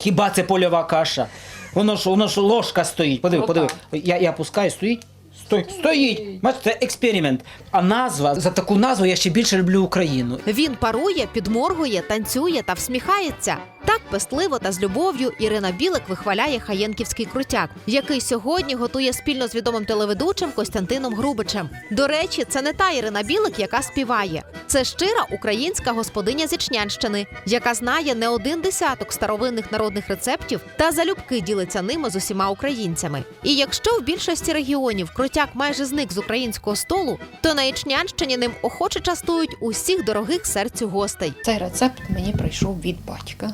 Хіба це польова каша? Воно ж воно ж ложка стоїть. Подиви, подиви. Я, я пускаю, стоїть. Стоїть. стоїть. Бачите, це експеримент. А назва за таку назву я ще більше люблю Україну. Він парує, підморгує, танцює та всміхається. Так пестливо та з любов'ю Ірина Білик вихваляє хаєнківський крутяк, який сьогодні готує спільно з відомим телеведучим Костянтином Грубичем. До речі, це не та Ірина Білик, яка співає. Це щира українська господиня Зічнянщини, яка знає не один десяток старовинних народних рецептів та залюбки ділиться ними з усіма українцями. І якщо в більшості регіонів крутяк майже зник з українського столу, то на Ічнянщині ним охоче частують усіх дорогих серцю гостей. Цей рецепт мені прийшов від батька.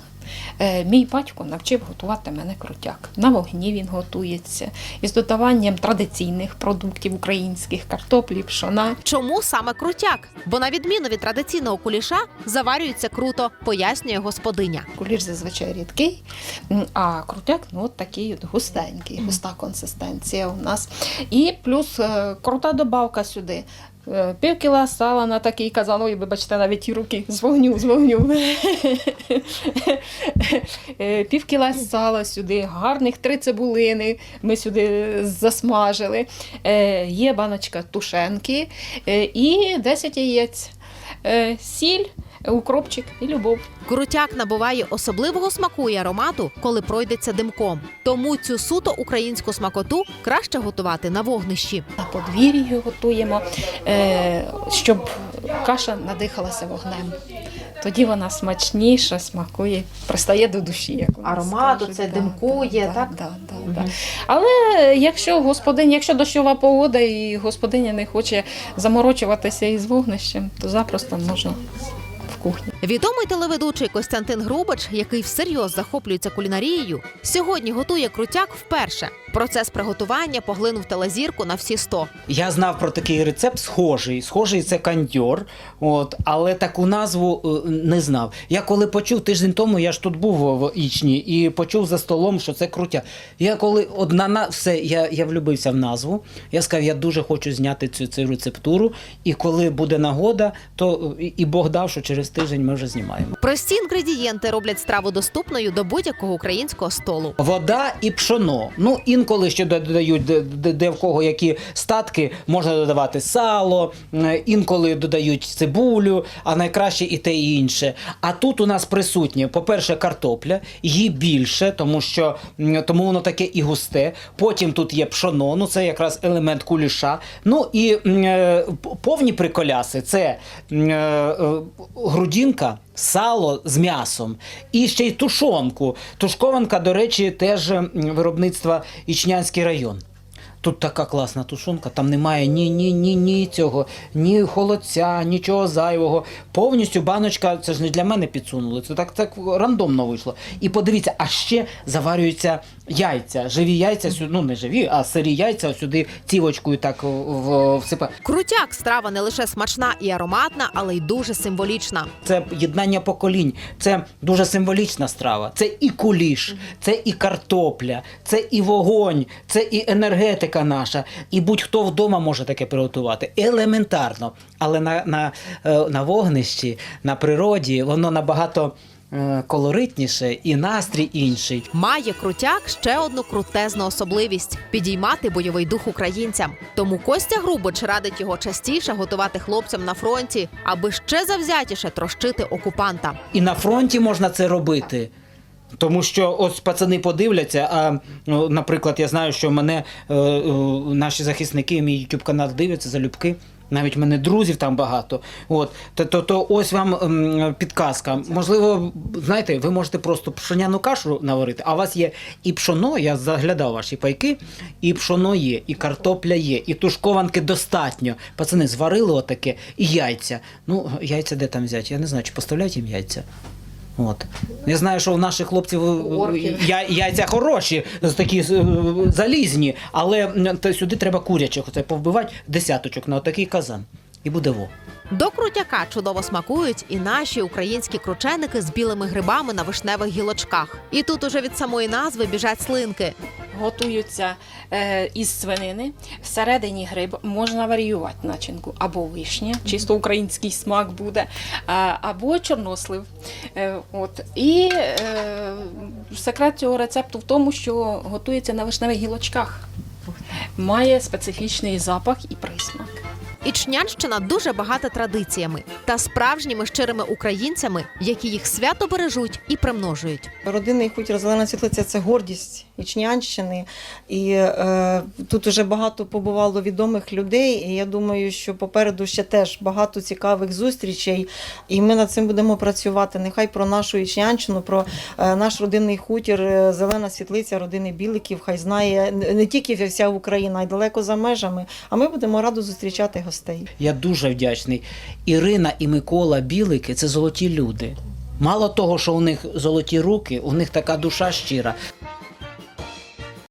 Е, Мій батько навчив готувати мене крутяк. На вогні він готується із додаванням традиційних продуктів українських картоплі, пшона. Чому саме крутяк? Бо на відміну від традиційного куліша заварюється круто, пояснює господиня. Куліш зазвичай рідкий, а крутяк ну, от такий от густенький, густа консистенція у нас. І плюс е, крута добавка сюди. Е, Пів кіла сала на такий казан, ой, вибачте, навіть руки з вогню, з вогню. Півкіла Пів кіла сала сюди, гарних три цибулини ми сюди засмажили. Е, Є баночка тушенки е, і 10 яєць. Е, Сіль, укропчик і любов. Крутяк набуває особливого смаку і аромату, коли пройдеться димком. Тому цю суто українську смакоту краще готувати на вогнищі. На подвір'ї готуємо, е, щоб каша надихалася вогнем. Тоді вона смачніша, смакує, пристає до душі. Як Аромату це димкує, да, так? Да, да, да. Але якщо господиня, якщо дощова погода і господиня не хоче заморочуватися із вогнищем, то запросто можна кухні. Відомий телеведучий Костянтин Грубич, який всерйоз захоплюється кулінарією, сьогодні готує крутяк вперше. Процес приготування поглинув телезірку на всі 100. Я знав про такий рецепт, схожий. Схожий це кандьор, от, але таку назву е, не знав. Я коли почув тиждень тому, я ж тут був в Ічні і почув за столом, що це крутя. Я коли одна на все, я, я влюбився в назву. Я сказав, я дуже хочу зняти цю, цю рецептуру. І коли буде нагода, то і Бог дав, що через тиждень ми вже знімаємо. Прості інгредієнти роблять страву доступною до будь-якого українського столу. Вода і пшоно. Ну, інколи ще додають, де, де, де в кого які статки, можна додавати сало, інколи додають цибулю, а найкраще і те і інше. А тут у нас присутнє, по-перше, картопля, її більше, тому що тому воно таке і густе. Потім тут є пшоно, ну це якраз елемент куліша. Ну і е, повні приколяси це е, е, грудінка. Сало з м'ясом і ще й тушонку. Тушкованка, до речі, теж виробництва Ічнянський район. Тут така класна тушонка, там немає ні, ні, ні, ні цього, ні холодця, нічого зайвого. Повністю баночка, це ж не для мене підсунули, це так, так рандомно вийшло. І подивіться, а ще заварюються яйця. Живі яйця, сю- ну не живі, а сирі яйця сюди цівочкою так в- в- всипають. Крутяк страва не лише смачна і ароматна, але й дуже символічна. Це єднання поколінь, це дуже символічна страва. Це і куліш, це і картопля, це і вогонь, це і енергетика наша. І будь-хто вдома може таке приготувати. Елементарно. Але на, на, е, на вогнищі, на природі, воно набагато е, колоритніше і настрій інший. Має крутяк ще одну крутезну особливість підіймати бойовий дух українцям. Тому Костя Грубич радить його частіше готувати хлопцям на фронті, аби ще завзятіше трощити окупанта. І на фронті можна це робити. Тому що ось пацани подивляться. А ну, наприклад, я знаю, що мене е, е, наші захисники, мій YouTube канал дивляться залюбки. Навіть в мене друзів там багато. От то, то, то ось вам ем, підказка. Можливо, знаєте, ви можете просто пшеняну кашу наварити, а у вас є і пшоно, я заглядав ваші пайки, і пшоно є, і картопля є, і тушкованки достатньо. Пацани зварили отаке, і яйця. Ну, яйця де там взяти? Я не знаю, чи поставляють їм яйця. От. Я знаю, що в наших хлопців е, Орків. я, яйця хороші, такі е, залізні, але сюди треба курячих оце повбивати десяточок на отакий казан. І буде во. До крутяка чудово смакують і наші українські крученики з білими грибами на вишневих гілочках. І тут уже від самої назви біжать слинки. Готуються е, із свинини. Всередині гриб можна варіювати начинку або вишня, чисто український смак буде, або чорнослив. Е, от. І е, секрет цього рецепту в тому, що готується на вишневих гілочках. Має специфічний запах і присмак. Ічнянщина дуже багата традиціями та справжніми щирими українцями, які їх свято бережуть і примножують. Родинний хутір Зелена Світлиця це гордість Ічнянщини. І е, тут уже багато побувало відомих людей. І я думаю, що попереду ще теж багато цікавих зустрічей. І ми над цим будемо працювати. Нехай про нашу Ічнянщину, про е, наш родинний хутір, е, Зелена Світлиця, родини Біликів, хай знає не тільки вся Україна, а й далеко за межами. А ми будемо радо зустрічати гостей. Я дуже вдячний. Ірина і Микола Білики це золоті люди. Мало того, що у них золоті руки, у них така душа щира.